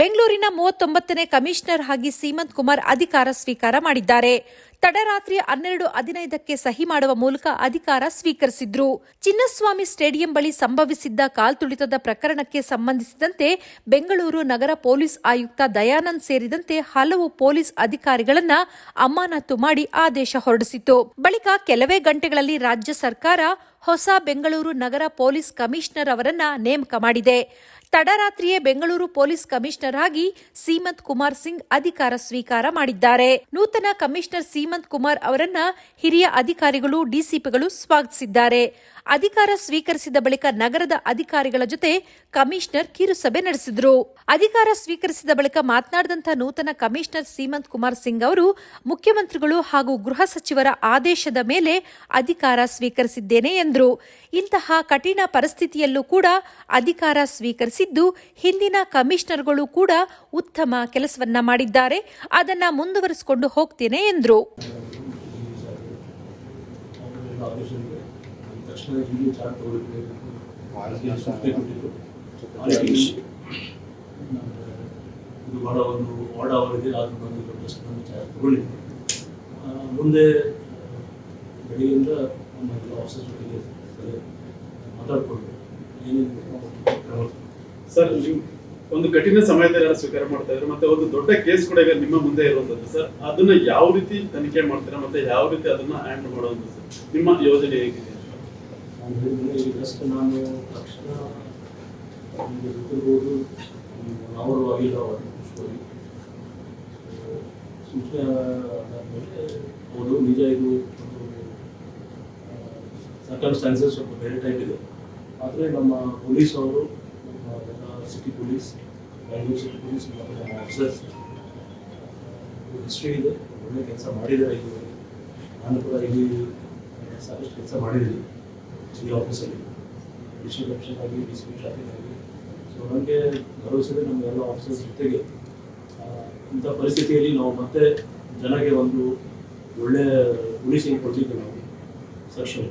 ಬೆಂಗಳೂರಿನ ಮೂವತ್ತೊಂಬತ್ತನೇ ಕಮಿಷನರ್ ಆಗಿ ಸೀಮಂತ್ ಕುಮಾರ್ ಅಧಿಕಾರ ಸ್ವೀಕಾರ ಮಾಡಿದ್ದಾರೆ. ತಡರಾತ್ರಿ ಹನ್ನೆರಡು ಹದಿನೈದಕ್ಕೆ ಸಹಿ ಮಾಡುವ ಮೂಲಕ ಅಧಿಕಾರ ಸ್ವೀಕರಿಸಿದ್ರು. ಚಿನ್ನಸ್ವಾಮಿ ಸ್ಟೇಡಿಯಂ ಬಳಿ ಸಂಭವಿಸಿದ್ದ ಕಾಲ್ತುಳಿತದ ಪ್ರಕರಣಕ್ಕೆ ಸಂಬಂಧಿಸಿದಂತೆ ಬೆಂಗಳೂರು ನಗರ ಪೊಲೀಸ್ ಆಯುಕ್ತ ದಯಾನಂದ್ ಸೇರಿದಂತೆ ಹಲವು ಪೊಲೀಸ್ ಅಧಿಕಾರಿಗಳನ್ನ ಅಮಾನತು ಮಾಡಿ ಆದೇಶ ಹೊರಡಿಸಿತು ಬಳಿಕ ಕೆಲವೇ ಗಂಟೆಗಳಲ್ಲಿ ರಾಜ್ಯ ಸರ್ಕಾರ ಹೊಸ ಬೆಂಗಳೂರು ನಗರ ಪೊಲೀಸ್ ಕಮಿಷನರ್ ಅವರನ್ನ ನೇಮಕ ಮಾಡಿದೆ. ತಡರಾತ್ರಿಯೇ ಬೆಂಗಳೂರು ಪೊಲೀಸ್ ಕಮಿಷನರ್ ಆಗಿ ಸೀಮಂತ್ ಕುಮಾರ್ ಸಿಂಗ್ ಅಧಿಕಾರ ಸ್ವೀಕಾರ ಮಾಡಿದ್ದಾರೆ. ನೂತನ ಕಮಿಷನರ್ ಸೀಮಂತ್ ಕುಮಾರ್ ಅವರನ್ನ ಹಿರಿಯ ಅಧಿಕಾರಿಗಳು ಡಿಸಿಪಿಗಳು ಸ್ವಾಗತಿಸಿದ್ದಾರೆ. ಅಧಿಕಾರ ಸ್ವೀಕರಿಸಿದ ಬಳಿಕ ನಗರದ ಅಧಿಕಾರಿಗಳ ಜೊತೆ ಕಮಿಷನರ್ ಕಿರುಸಭೆ ನಡೆಸಿದ್ರು. ಅಧಿಕಾರ ಸ್ವೀಕರಿಸಿದ ಬಳಿಕ ಮಾತನಾಡಿದಂತಹ ನೂತನ ಕಮಿಷನರ್ ಸೀಮಂತ್ ಕುಮಾರ್ ಸಿಂಗ್ ಅವರು, ಮುಖ್ಯಮಂತ್ರಿಗಳು ಹಾಗೂ ಗೃಹ ಸಚಿವರ ಆದೇಶದ ಮೇಲೆ ಅಧಿಕಾರ ಸ್ವೀಕರಿಸಿದ್ದೇನೆ ಎಂದರು. ಇಂತಹ ಕಠಿಣ ಪರಿಸ್ಥಿತಿಯಲ್ಲೂ ಕೂಡ ಅಧಿಕಾರ ಸ್ವೀಕರಿಸಿದ್ದು ಹಿಂದಿನ ಕಮಿಷನರ್ಗಳು ಕೂಡ ಉತ್ತಮ ಕೆಲಸವನ್ನ ಮಾಡಿದ್ದಾರೆ. ಅದನ್ನ ಮುಂದುವರಿಸಿಕೊಂಡು ಹೋಗ್ತೇನೆ ಎಂದರು. ತಕ್ಷಣ ಇಲ್ಲಿ ಚಾರ್ಟ್ ತಗೊಳ್ಬೇಕು ಸೂಚನೆ ಕೊಟ್ಟಿದ್ದು ಇದು ಬಹಳ ಒಂದು ವಾರ್ಡ್ ಅವರಿಗೆ ಆದ್ರೂ ಬಂದು ತಕ್ಷಣ ಚಾರ್ಟ್ ತಗೊಳ್ಳಿ. ಮುಂದೆ ಬೆಳಿಗ್ಗೆಯಿಂದ ನಮ್ಮ ಎಲ್ಲ ಆಫೀಸರ್ ಜೊತೆಗೆ ಮಾತಾಡ್ಕೊಂಡು ಏನೇನು ಕ್ರಮ. ಸರ್ ನೀವು ಒಂದು ಕಠಿಣ ಸಮಯದಲ್ಲಿ ಯಾರು ಸ್ವೀಕಾರ ಮಾಡ್ತಾ ಇದ್ದಾರೆ ಮತ್ತೆ ಒಂದು ದೊಡ್ಡ ಕೇಸ್ ಕೂಡ ಈಗ ನಿಮ್ಮ ಮುಂದೆ ಇರುವಂತದ್ದು ಸರ್. ಅದನ್ನ ಯಾವ ರೀತಿ ತನಿಖೆ ಮಾಡ್ತೀರಾ ಮತ್ತೆ ಯಾವ ರೀತಿ ಅದನ್ನ ಹ್ಯಾಂಡಲ್ ಮಾಡುವಂತ ಸರ್? ನಿಮ್ಮ ಯೋಜನೆ ಹೇಗಿದೆ? ನಾನು ಹೇಳಿದ್ರೆ ಈಗ ನಾನು ತಕ್ಷಣ ನಿಮಗೆ ಗೊತ್ತಿರ್ಬೋದು ಅವರು ಆಗಿಲ್ಲ ಅವರು ಸ್ಟೋರಿ ಸೂಚನೆ ಆದಮೇಲೆ ಹೌದು, ನಿಜ ಇದು ಒಂದು ಸರ್ಕಮ್ಸ್ಟಾನ್ಸಸ್ ಸ್ವಲ್ಪ ಬೇರೆ ಟೈಪ್ ಇದೆ. ಆದರೆ ನಮ್ಮ ಪೊಲೀಸ್ ಅವರು, ನಮ್ಮ city police Bengaluru city police ಮತ್ತು ನಮ್ಮ ಆಫೀಸರ್ಸ್ ಹಿಸ್ಟ್ರಿ ಇದೆ. ಒಳ್ಳೆ ಕೆಲಸ ಮಾಡಿದ್ದಾರೆ ಇದು ನಾನು ಕೂಡ ಇಲ್ಲಿ ಸಾಕಷ್ಟು ಕೆಲಸ ಮಾಡಿದ್ದೀನಿ. ಈ ಆಫೀಸಲ್ಲಿ ಡಿಸ್ಟ್ರಿಕ್ಟ್ ಕಮಿಷನ್ ಆಗಿ ಡಿ ಸಿ ಪಿ ಟ್ರಾಫಿಕ್ ಆಗಿ ಸೊ ನನಗೆ ಭರವಸೆ ನಮ್ಮ ಎಲ್ಲ ಜೊತೆಗೆ ಇಂಥ ಪರಿಸ್ಥಿತಿಯಲ್ಲಿ ನಾವು ಮತ್ತೆ ಜನಕ್ಕೆ ಒಂದು ಒಳ್ಳೆಯ ಪೊಲೀಸಿಂಗ್ ಕೊಡಲಿಕ್ಕೆ ನಾವು ಸಕ್ಷಮ